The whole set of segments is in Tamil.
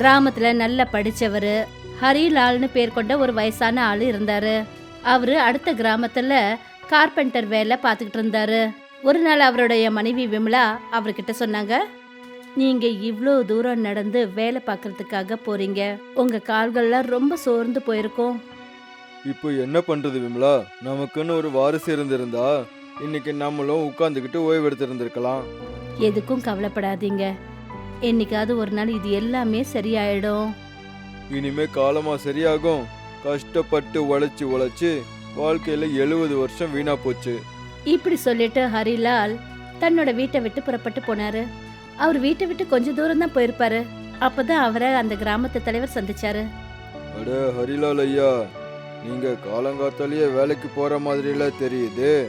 கிராமத்துல நல்லா படிச்சவரு ஹரிலால்னு பேர் கொண்ட ஒரு வயசான ஆளு இருந்தாரு. அவரு அடுத்த கிராமத்துல கார்பெண்டர் வேலை பார்த்துக்கிட்டு இருந்தாரு. ஒரு நாள் அவருடைய மனைவி விமலா அவர்கிட்ட சொன்னாங்க நீங்க இவ்வளோ தூரம் நடந்து வேலை பார்க்கறதுக்காக போறீங்க. உங்க கால்கள்லாம் ரொம்ப சோர்ந்து போயிருக்கும். இப்போ என்ன பண்றது விமலா? நமக்குன்னு ஒரு வாரிசு இருந்திருந்தா இன்னைக்கு நம்மளும் உட்காந்துக்கிட்டு ஓய்வு எடுத்திருந்திருக்கலாம் எதுக்கும் கவலைப்படாதீங்க. என்னைக்காவது ஒரு நாள் இது எல்லாமே சரியாயிடும். இனிமே காலமா சரியாகும். கஷ்டப்பட்டு உழைச்சி உழைச்சி வாழ்க்கையில எழுபது வருஷம் வீணா போச்சு. இப்படி சொல்லிட்டு ஹரிலால் தன்னோட வீட்டை விட்டு புறப்பட்டு போனாரு. அவர் வீட்டை விட்டு கொஞ்ச தூரம் தான் போயிருப்பாரு. அப்பதான் அவரை அந்த கிராமத்து தலைவர் சந்திச்சாரு. அட ஹரிலால் ஐயா நீங்க காலங்காத்தாலேயே வேலைக்கு போற மாதிரிலாம் தெரியுது.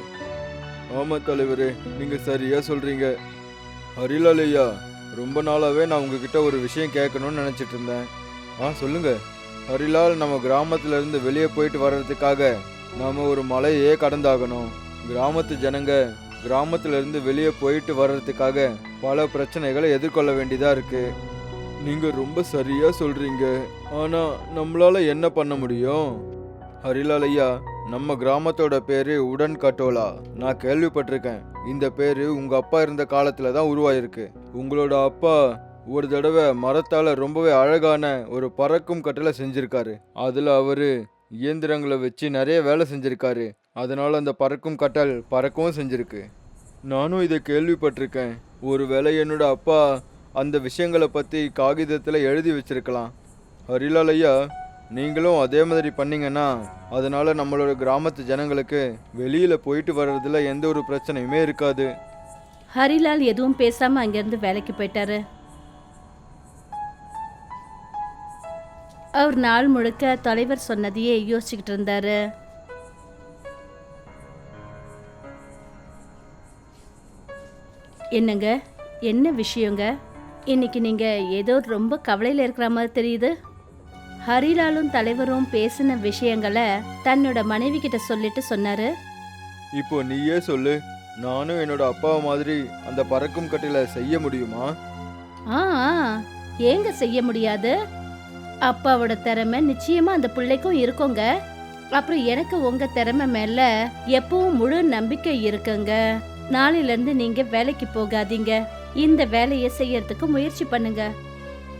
ஆமா தலைவரே நீங்க சரியா சொல்றீங்க. ஹரிலால் ஐயா ரொம்ப நாளாகவே நான் உங்ககிட்ட ஒரு விஷயம் கேட்கணும்னு நினச்சிட்டு இருந்தேன். ஆ சொல்லுங்கள் ஹரிலால் நம்ம கிராமத்துல இருந்து வெளியே போயிட்டு வர்றதுக்காக நாம் ஒரு மலையே கடந்தாகணும். கிராமத்து ஜனங்க கிராமத்துல இருந்து வெளியே போயிட்டு வர்றதுக்காக பல பிரச்சனைகளை எதிர்கொள்ள வேண்டியதாக இருக்குது நீங்கள் ரொம்ப சரியாக சொல்கிறீங்க ஆனால் நம்மளால் என்ன பண்ண முடியும்? ஹரிலால் ஐயா நம்ம கிராமத்தோட பேர் உடன் கட்டோலா. நான் கேள்விப்பட்டிருக்கேன். இந்த பேர் உங்கள் அப்பா இருந்த காலத்தில் தான் உருவாயிருக்கு. உங்களோட அப்பா ஒரு தடவை மரத்தால் ரொம்பவே அழகான ஒரு பறக்கும் கட்டளை செஞ்சுருக்காரு. அதில் அவர் இயந்திரங்களை வச்சு நிறைய வேலை செஞ்சுருக்காரு. அதனால் அந்த பறக்கும் கட்டல் பறக்கவும் செஞ்சுருக்கு. நானும் இதை கேள்விப்பட்டிருக்கேன். ஒருவேளை என்னோட அப்பா அந்த விஷயங்களை பற்றி காகிதத்தில் எழுதி வச்சிருக்கலாம். ஹரிலால் ஐயா நீங்களும் அதே மாதிரி பண்ணிங்கன்னா அதனால் நம்மளோட கிராமத்து ஜனங்களுக்கு வெளியில் போயிட்டு வர்றதுல எந்த ஒரு பிரச்சனையுமே இருக்காது. ஹரிலால் எதுவும் பேசாம அங்கிருந்து வேலைக்கு போயிட்டாரு. அவர் நாள் முழுக்க தலைவர் சொன்னதையே யோசிச்சுக்கிட்டு இருந்தாரு. என்னங்க என்ன விஷயங்க? இன்னைக்கு நீங்க ஏதோ ரொம்ப கவலையில் இருக்கிற மாதிரி தெரியுது. ஹரிலாலும் தலைவரும் பேசின விஷயங்களை தன்னோட மனைவி கிட்ட சொல்லிட்டு சொன்னாரு. இப்போ நீயே சொல்லு. நானும் என்னோட அப்பா மாதிரி அந்த பறக்கும் கட்டில செய்ய முடியுமா? ஆ ஆ, ஏங்க செய்ய முடியாது? அப்பாவோட திறமை நிச்சயமா அந்த பிள்ளைக்கும் இருக்குங்க. அப்புறம் எனக்கு உங்க திறமை மேல எப்பவும் முழு நம்பிக்கை இருக்குங்க. நாளையில இருந்து நீங்க வேலைக்கு போகாதீங்க. இந்த வேலையை செய்யறதுக்கு முயற்சி பண்ணுங்க.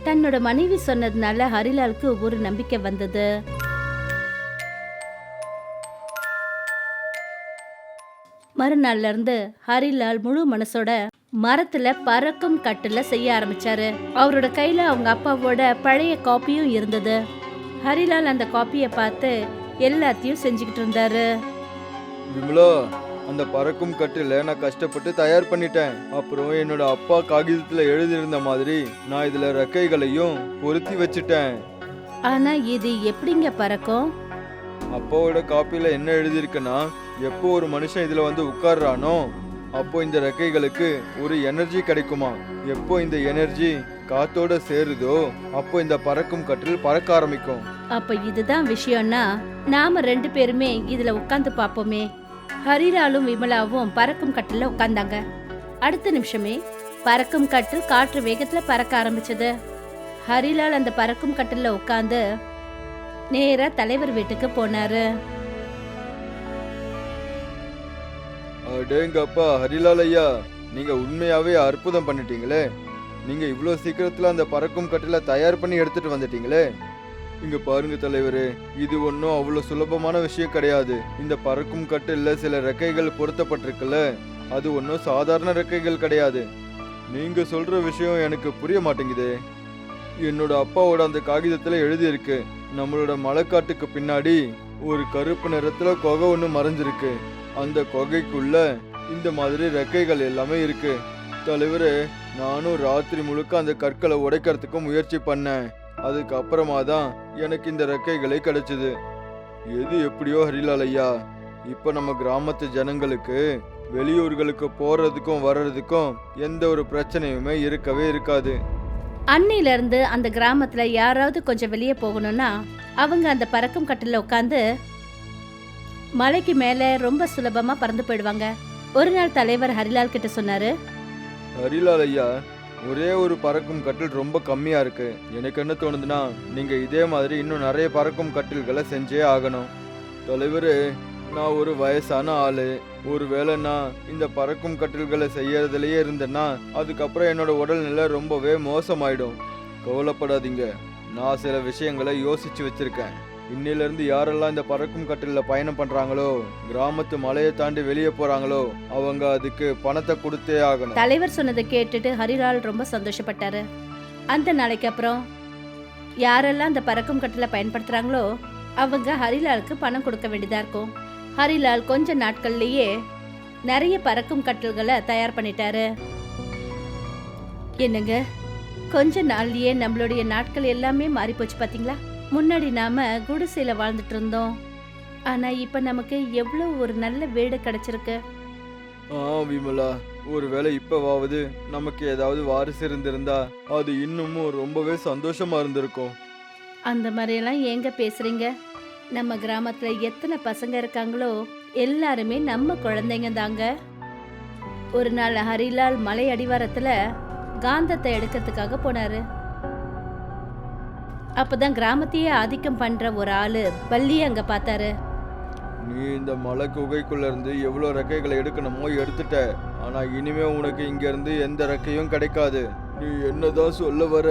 தன்னோட மனைவி சொன்னதுனால ஹரிலாலுக்கு ஒரு நம்பிக்கை வந்தது. மறுநாள்ல இருந்து ஹரிலால் முழு மனசோட மரத்துல பறக்கும் கட்டுல செய்ய ஆரம்பிச்சாரு. அவரோட கையில அவங்க அப்பாவோட பழைய காப்பியும் இருந்தது. ஹரிலால் அந்த காப்பியை பார்த்து எல்லாத்தையும் செஞ்சுக்கிட்டு இருந்தாரு. விமலா அந்த பறக்கும் கட்டில நான் கஷ்டப்பட்டு தயார் பண்ணிட்டேன். அப்புறம் என்னோட அப்பா காகிதத்துல எழுதியிருந்த மாதிரி நான் இதுல ரெக்கைகளையும் பொருத்தி வச்சுட்டேன். ஆனா இது எப்படிங்க பறக்கும்? அப்பாவோட காப்பியில என்ன எழுதியிருக்குன்னா எப்போ ஒரு மனுஷன் இதில் வந்து உட்கார்றானோ அப்போ இந்த ரெக்கைகளுக்கு ஒரு எனர்ஜி கிடைக்குமா? எப்போ இந்த எனர்ஜி காத்தோட சேருதோ அப்போ இந்த பறக்கும் கட்டில் பறக்க ஆரம்பிக்கும். அப்ப இதுதான் விஷயம்னா நாம ரெண்டு பேருமே இதுல உட்காந்து பாப்போமே ஹரிலாலும் விமலாவும் பறக்கும் கட்டில உட்கார்ந்தாங்க. அடுத்த நிமிஷமே பறக்கும் கட்டில் காற்று வேகத்துல பறக்க ஆரம்பிச்சது. ஹரிலால் அந்த பறக்கும் கட்டில உட்காந்து நேரா தலைவர் வீட்டுக்கு போனாரு. அடேங்கப்பா ஹரிலால் ஐயா நீங்க உண்மையாவே அற்புதம் பண்ணிட்டீங்களே. நீங்க இவ்வளோ சீக்கிரத்துல அந்த பறக்கும் கட்டில தயார் பண்ணி எடுத்துட்டு வந்துட்டீங்களே. இங்க பாருங்க தலைவரே இது ஒன்றும் அவ்வளோ சுலபமான விஷயம் கிடையாது. இந்த பறக்கும் கட்டில் சில ரெக்கைகள் பொருத்தப்பட்டிருக்குல்ல. அது ஒன்றும் சாதாரண ரெக்கைகள் கிடையாது. நீங்க சொல்ற விஷயம் எனக்கு புரிய மாட்டேங்குதே. என்னோட அப்பாவோட அந்த காகிதத்தில் எழுதியிருக்கு. நம்மளோட மலைக்காட்டுக்கு பின்னாடி ஒரு கருப்பு நிறத்தில் குகை ஒன்று மறைஞ்சிருக்கு. அந்த கொகைக்குள்ள இந்த மாதிரி ரெக்கைகள் எல்லாமே இருக்கு. தலைவரே நானும் ராத்திரி முழுக்க அந்த கற்களை உடைக்கிறதுக்கு முயற்சி பண்ணேன். அதுக்கப்புறமா தான் எனக்கு இந்த ரெக்கைகளை கிடைச்சது. எது எப்படியோ ஹரிலால் ஐயா இப்போ நம்ம கிராமத்து ஜனங்களுக்கு வெளியூர்களுக்கு போறதுக்கும் வர்றதுக்கும் எந்த ஒரு பிரச்சனையுமே இருக்கவே இருக்காது. அன்னையிலிருந்து அந்த கிராமத்துல யாராவது கொஞ்சம் வெளியே போகணும்னா அவங்க அந்த பறக்கும் கட்டில உட்காந்து மலைக்கு மேல ரொம்ப சுலபமா பறந்து போயிடுவாங்க. ஒரு நாள் தலைவர் ஹரிலால் கிட்ட சொன்னாரு ஹரிலால் ஐயா ஒரே ஒரு பறக்கும் கட்டில் ரொம்ப கம்மியா இருக்கு. எனக்கு என்ன தோணுதுன்னா நீங்க இதே மாதிரி இன்னும் நிறைய பறக்கும் கட்டில்களை செஞ்சே ஆகணும். தலைவர் நான் ஒரு வயசான ஆளு. ஒருவேளை நான் இந்த பறக்கும் கட்டில்களை செய்யறதுலயே இருந்தேன்னா அதுக்கப்புறம் என்னோட உடல்நிலை ரொம்பவே மோசமாயிடும். கவலைப்படாதீங்க. நான் சில விஷயங்களை யோசிச்சு வச்சிருக்கேன். இன்னிலிருந்து யாரெல்லாம் இந்த பறக்கும் கட்டிலில் பயணம் பண்றாங்களோ கிராமத்து மலையை தாண்டி வெளியே போறாங்களோ அவங்க அதுக்கு பணத்தை கொடுத்தே ஆகணும். தலைவர் சொன்னதை கேட்டுட்டு ஹரிலால் ரொம்ப சந்தோஷப்பட்டாரு. அந்த நாளைக்கு அப்புறம் யாரெல்லாம் அந்த பறக்கும் கட்டில பயன்படுத்துறாங்களோ அவங்க ஹரிலாலுக்கு பணம் கொடுக்க வேண்டியதா இருக்கும். ஹரிலால் கொஞ்ச நாட்கள்லயே நிறைய பறக்கும் கட்டில்களை தயார் பண்ணிட்டாரு. என்னங்க கொஞ்ச நாள்லயே நம்மளுடைய நாட்கள் எல்லாமே மாறி போச்சு பாத்தீங்களா? முன்னாடி நாம குடிசையில வாழ்ந்துட்டு இருந்தோம். ஆனா இப்ப நமக்கு எவ்வளவு ஒரு நல்ல வீடு கிடைச்சிருக்கு. ஆ விமலா ஒருவேளை இப்பவாவது நமக்கு ஏதாவது வாரிசு இருந்திருந்தா அது இன்னமும் ரொம்பவே சந்தோஷமா இருந்திருக்கும். அந்த மாதிரியெல்லாம் ஏங்க பேசுறீங்க? நம்ம கிராமத்துல எத்தனை பசங்க இருக்காங்களோ எல்லாருமே நம்ம குழந்தைங்க தாங்க. ஒரு நாள் ஹரிலால் மலை அடிவாரத்துல காந்தத்தை எடுக்கிறதுக்காக போனாரு. அப்பதான் கிராமத்தையே ஆதிக்கம் பண்ற ஒரு ஆளு பள்ளி அங்க பார்த்தாரு. நீ இந்த மலை குகைக்குள்ள இருந்து எவ்வளோ ரெக்கைகளை எடுக்கணுமோ எடுத்துட்ட. ஆனா இனிமே உனக்கு இங்க இருந்து எந்த ரெக்கையும் கிடைக்காது. நீ என்னதான் சொல்ல வர?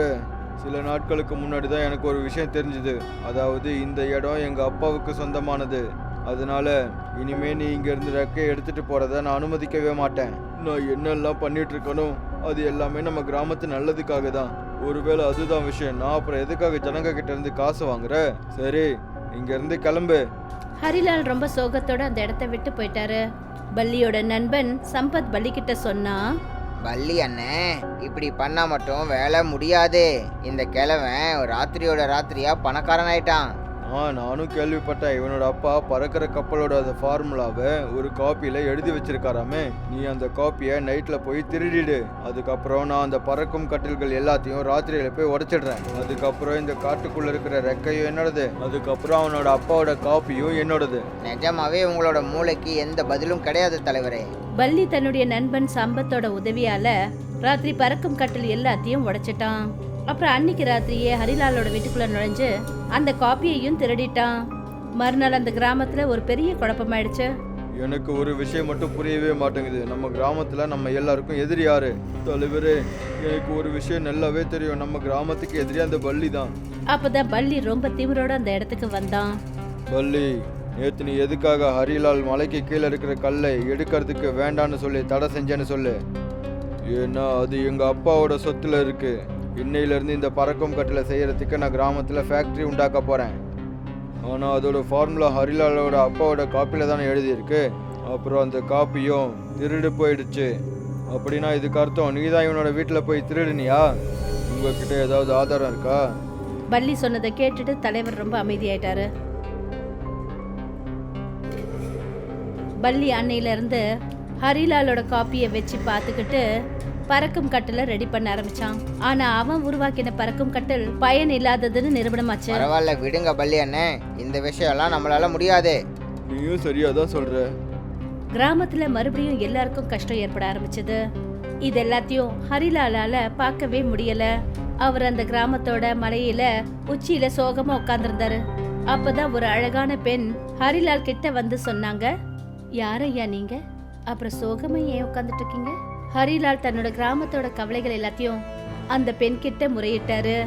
சில நாட்களுக்கு முன்னாடி தான் எனக்கு ஒரு விஷயம் தெரிஞ்சுது. அதாவது இந்த இடம் எங்க அப்பாவுக்கு சொந்தமானது. அதனால இனிமே நீ இங்க இருந்து ரெக்கை எடுத்துட்டு போறத நான் அனுமதிக்கவே மாட்டேன். நான் என்னெல்லாம் பண்ணிட்டு இருக்கணும் அது எல்லாமே நம்ம கிராமத்து நல்லதுக்காக தான் ஒருவேளை அதுதான் விஷயம். நான் அப்புறம் எதுக்காக ஜனங்க கிட்ட இருந்து காசு வாங்குற? சரி இங்க இருந்து கிளம்பு. ஹரிலால் ரொம்ப சோகத்தோட அந்த இடத்த விட்டு போயிட்டாரு. பள்ளியோட நண்பன் சம்பத் பள்ளி கிட்ட சொன்னா பள்ளி அண்ணே இப்படி பண்ணா மட்டும் வேலை முடியாது. இந்த கிழவன் ராத்திரியோட ராத்திரியா பணக்காரன் ஆயிட்டான் ஆ நானும் கேள்விப்பட்டேன். இவனோட அப்பா பறக்கிற கப்பலோட அந்த ஃபார்முலாவை ஒரு காப்பியில் எழுதி வச்சிருக்காராமே. நீ அந்த காப்பியை நைட்டில் போய் திருடிடு. அதுக்கப்புறம் நான் அந்த பறக்கும் கட்டில்கள் எல்லாத்தையும் ராத்திரியில் போய் உடைச்சிடுறேன். அதுக்கப்புறம் இந்த காட்டுக்குள்ள இருக்கிற ரெக்கையும் என்னோடது. அதுக்கப்புறம் அவனோட அப்பாவோட காப்பியும் என்னோடது. நிஜமாவே உங்களோட மூளைக்கு எந்த பதிலும் கிடையாது தலைவரே. பள்ளி தன்னுடைய நண்பன் சம்பத்தோட உதவியால ராத்திரி பறக்கும் கட்டில் எல்லாத்தையும் உடைச்சிட்டான். அப்புறம் அன்னைக்கு ராத்திரியே ஹரிலாலோட வீட்டுக்குள்ள நுழைஞ்சு அந்த காப்பியையும் திருடிட்டான். மறுநாள் அந்த கிராமத்துல ஒரு பெரிய குழப்பமாயிடுச்சு. எனக்கு ஒரு விஷயம் மட்டும் புரியவே மாட்டேங்குது. நம்ம கிராமத்துல நம்ம எல்லாருக்கும் எதிரி யாரு? தலைவரே எனக்கு ஒரு விஷயம் நல்லாவே தெரியும். நம்ம கிராமத்துக்கு எதிரி அந்த பள்ளி தான். அப்பதான் பள்ளி ரொம்ப திமிரோட அந்த இடத்துக்கு வந்தான். பள்ளி நேத்து நீ எதுக்காக ஹரிலால் மலைக்கு கீழே இருக்கிற கல்லை எடுக்கிறதுக்கு வேண்டான்னு சொல்லி தடை செஞ்சேன்னு சொல்லு. ஏன்னா அது எங்க அப்பாவோட சொத்துல இருக்கு. இன்னையிலேருந்து இந்த பறக்கும் கட்டில் செய்கிறதுக்கு நான் கிராமத்தில் ஃபேக்ட்ரி உண்டாக்க போகிறேன் ஆனால் அதோட ஃபார்முலா ஹரிலாலோட அப்பாவோட காப்பியில் தானே எழுதியிருக்கு. அப்புறம் அந்த காப்பியும் திருடு போயிடுச்சு. அப்படின்னா இதுக்கு அர்த்தம் நீ தான் இவனோட வீட்டில் போய் திருடுனியா? உங்ககிட்ட ஏதாவது ஆதாரம் இருக்கா? பள்ளி சொன்னதை கேட்டுட்டு தலைவர் ரொம்ப அமைதியாயிட்டாரு. பள்ளி அன்னையிலேருந்து ஹரிலாலோட காப்பியை வச்சு பார்த்துக்கிட்டு பறக்கும் கட்டில ரெடி பண்ண ஆரம்பிச்சான். ஆனா அவன் உருவாக்கின பறக்கும் கட்டில் பயன் இல்லாததுன்னு நிரூபணமாச்சு. பரவாயில்ல விடுங்க பள்ளி அண்ணே. இந்த விஷயம்லாம் நம்மளால முடியாது. நீயும் சரியா தான் சொல்ற. கிராமத்துல மறுபடியும் எல்லாருக்கும் கஷ்டம் ஏற்பட ஆரம்பிச்சது. இது எல்லாத்தையும் ஹரிலாலால பார்க்கவே முடியல. அவர் அந்த கிராமத்தோட மலையில உச்சியில சோகமா உட்கார்ந்திருந்தாரு. அப்பதான் ஒரு அழகான பெண் ஹரிலால் கிட்ட வந்து சொன்னாங்க யாரையா நீங்க? அப்புறம் சோகமா ஏன் உட்கார்ந்துட்டு இருக்கீங்க? ஹரிலால் தன்னோட கிராமத்தோட கவலைகள் எல்லாத்தையும் அந்த பெண் கிட்ட முறையிட்டாரு.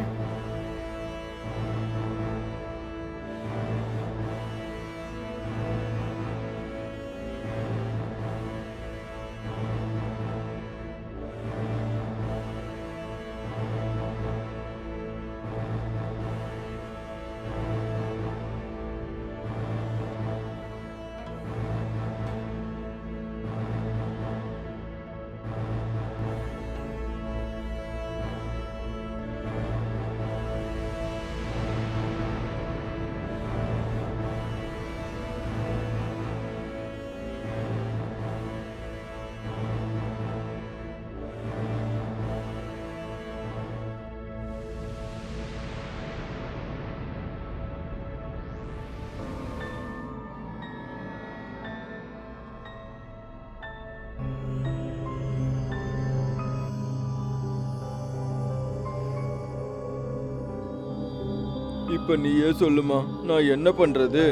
இப்ப நீயே சொல்லுமா நான் என்ன பண்றது?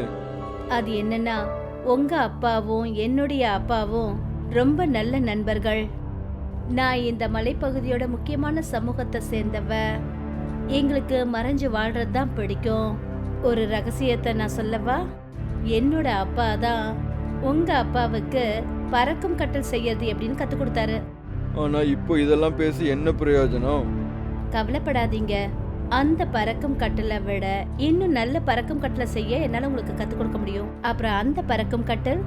அது என்னன்னா உங்க அப்பாவும் என்னுடைய அப்பாவும் ரொம்ப நல்ல நண்பர்கள். நான் இந்த மலைப்பகுதியோட முக்கியமான சமூகத்தை சேர்ந்தவ. எங்களுக்கு மறைஞ்சு வாழ்றது தான் பிடிக்கும். ஒரு ரகசியத்தை நான் சொல்லவா? என்னோட அப்பா தான் உங்க அப்பாவுக்கு பறக்கும் கட்டல் செய்யறது எப்படின்னு கத்து கொடுத்தாரு. ஆனா இப்போ இதெல்லாம் பேசி என்ன பிரயோஜனம்? கவலைப்படாதீங்க. அந்த பறக்கும் கட்டலை விட இன்னும் நல்ல பறக்கும் கட்டலை செய்ய என்னால உங்களுக்கு கத்துக் கொடுக்க முடியும். அப்புறம் அந்த பறக்கும் கட்டல்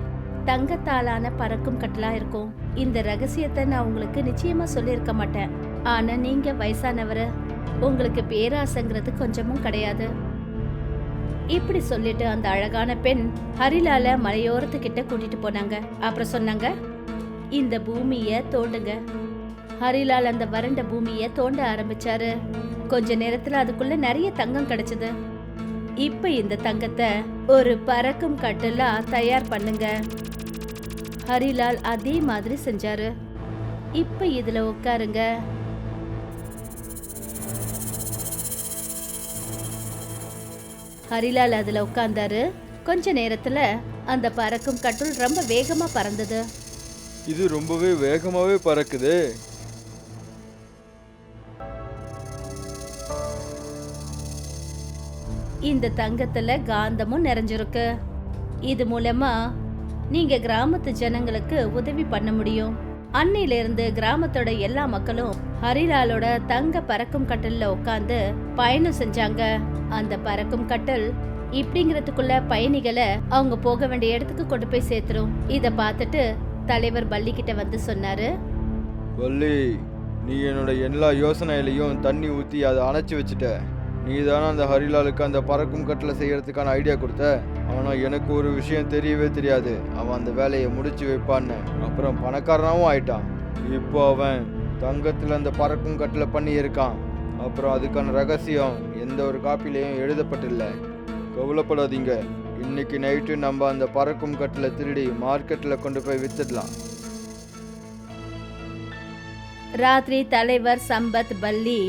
தங்கத்தாலான பறக்கும் கட்டலா இருக்கும். இந்த ரகசியத்தை நான் உங்களுக்கு நிச்சயமா சொல்லியிருக்க மாட்டேன். ஆனா நீங்க வயசானவர் உங்களுக்கு பேராசைங்கிறது கொஞ்சமும் கிடையாது. இப்படி சொல்லிட்டு அந்த அழகான பெண் ஹரிலால மலையோரத்துக்கிட்ட கூட்டிட்டு போனாங்க. அப்புறம் சொன்னாங்க இந்த பூமிய தோண்டுங்க. ஹரிலால் அந்த வறண்ட பூமிய தோண்ட ஆரம்பிச்சாரு. கொஞ்ச நேரத்துல அதுக்குள்ள நிறைய தங்கம் கிடைச்சது. இப்ப இந்த தங்கத்தை ஒரு பறக்கும் கட்டலா தயார் பண்ணுங்க. ஹரிலால் அதே மாதிரி செஞ்சாரு. இப்ப இதுல உட்காருங்க. ஹரிலால் அதுல உட்கார்ந்தாரு. கொஞ்ச நேரத்துல அந்த பறக்கும் கட்டுல் ரொம்ப வேகமா பறந்தது. இது ரொம்பவே வேகமாவே பறக்குது. இந்த தங்கத்துல காந்தமும் நிறைஞ்சிருக்கு. இது மூலமா நீங்க கிராமத்து ஜனங்களுக்கு உதவி பண்ண முடியும். அன்னையிலிருந்து கிராமத்தோட எல்லா மக்களும் ஹரிலாலோட தங்க பறக்கும் கட்டல்ல உட்காந்து பயணம் செஞ்சாங்க. அந்த பறக்கும் கட்டல் இப்படிங்கிறதுக்குள்ள பயணிகளை அவங்க போக வேண்டிய இடத்துக்கு கொண்டு போய் சேர்த்துரும். இத பார்த்துட்டு தலைவர் பள்ளி கிட்ட வந்து சொன்னாரு. பள்ளி நீ என்னோட எல்லா யோசனையிலையும் தண்ணி ஊற்றி அதை அணைச்சி வச்சுட்ட. நீ தானே அந்த ஹரிலாலுக்கு அந்த பறக்கும் கட்டில் செய்யறதுக்கான ஐடியா கொடுத்த? ஆனால் எனக்கு ஒரு விஷயம் தெரியவே தெரியாது. அவன் அந்த வேலையை முடிச்சு வைப்பான்னு. அப்புறம் பணக்காரனாகவும் ஆயிட்டான். இப்போ அவன் தங்கத்தில் அந்த பறக்கும் கட்டில் பண்ணியிருக்கான். அப்புறம் அதுக்கான ரகசியம் எந்த ஒரு காப்பிலையும் எழுதப்பட்டில்லை. கவலைப்படாதீங்க. இன்னைக்கு நைட்டு நம்ம அந்த பறக்கும் கட்டில் திருடி மார்க்கெட்டில் கொண்டு போய் வித்துடலாம். ராத்திரி தலைவர் சம்பத் பல்லி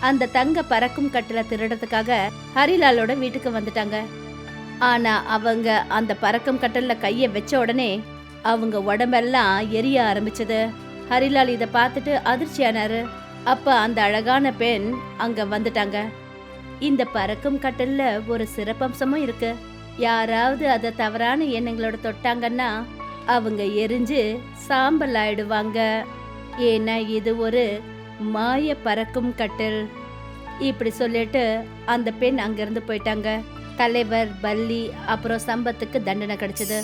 அந்த தங்க பறக்கும் கட்டில திருடத்துக்காக ஹரிலாலோட வீட்டுக்கு வந்துட்டாங்க. ஆனா அவங்க அந்த பறக்கும் கட்டல்ல கைய வச்ச உடனே அவங்க உடம்பெல்லாம் எரிய ஆரம்பிச்சது. ஹரிலால் இத பார்த்துட்டு அதிர்ச்சியானாரு அப்ப அந்த அழகான பெண் அங்க வந்துட்டாங்க. இந்த பறக்கும் கட்டல்ல ஒரு சிறப்பம்சமும் இருக்கு. யாராவது அதை தவறான எண்ணங்களோட தொட்டாங்கன்னா அவங்க எரிஞ்சு சாம்பல் ஆயிடுவாங்க. ஏன்னா இது ஒரு மாய பறக்கும் கட்டில். இப்படி சொல்லிட்டு அந்த பெண் அங்கிருந்து போயிட்டாங்க. தலைவர் பல்லி அப்புறம் சம்பத்துக்கு தண்டனை கிடைச்சது.